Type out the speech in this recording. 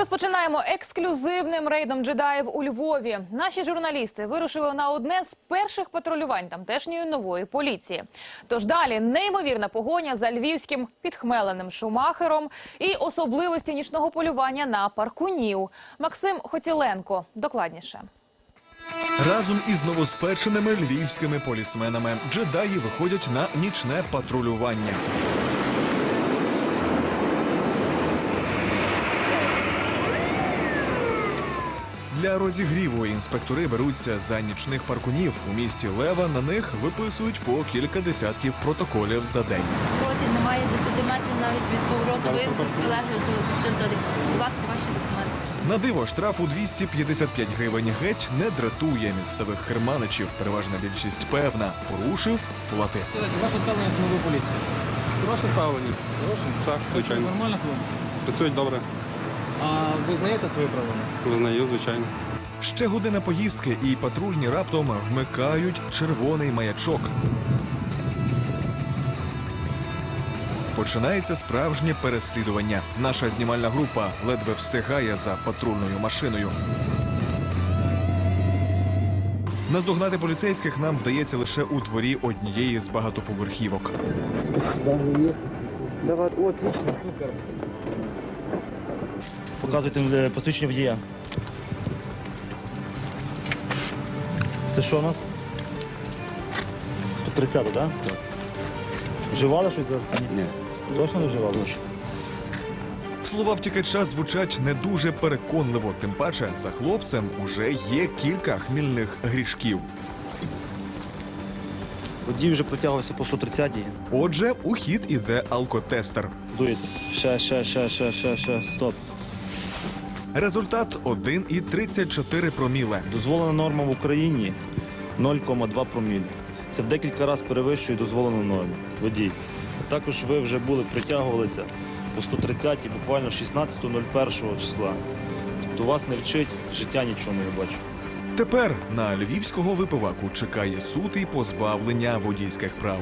Розпочинаємо ексклюзивним рейдом джедаїв у Львові. Наші журналісти вирушили на одне з перших патрулювань тамтешньої нової поліції. Тож далі неймовірна погоня за львівським підхмеленим шумахером і особливості нічного полювання на паркунів. Максим Хотіленко докладніше. Разом із новоспеченими львівськими полісменами джедаї виходять на нічне патрулювання. Для розігріву інспектори беруться за нічних паркунів. У місті Лева на них виписують по кілька десятків протоколів за день. Повороті немає 10 метрів навіть від повороту виїзду з прилеглої до території. Будь ласка, ваші документи. На диво штраф у 255 гривень геть не дратує місцевих керманичів. Переважна більшість певна. Порушив плати. Ваше ставлення до нової поліції. Ваше ставлення. Так, звичайно. Нормально, хлопці. Працюють добре. А ви знаєте свої права? Визнаю, звичайно. Ще година поїздки, і патрульні раптом вмикають червоний маячок. Починається справжнє переслідування. Наша знімальна група ледве встигає за патрульною машиною. Наздогнати поліцейських нам вдається лише у дворі однієї з багатоповерхівок. Давай, отлично, супер. Показуйте посвідчення водія. Це що у нас? 130, так? Так. Вживали щось? Ні. Точно не вживали? Точно. Слова втікача звучать не дуже переконливо, тим паче за хлопцем уже є кілька хмільних грішків. Водій вже протягувався по 130-й. Отже, у хід іде алкотестер. Дуєте. Ще, ще, ще, ще, ще, ще, стоп. Результат 1,34 проміле. Дозволена норма в Україні 0,2 промілі. Це в декілька разів перевищує дозволену норму. Водій. Також ви вже були притягувалися по 130 буквально 16.01 числа. Тобто вас не вчить, життя нічого не бачу. Тепер на львівського випиваку чекає суд і позбавлення водійських прав.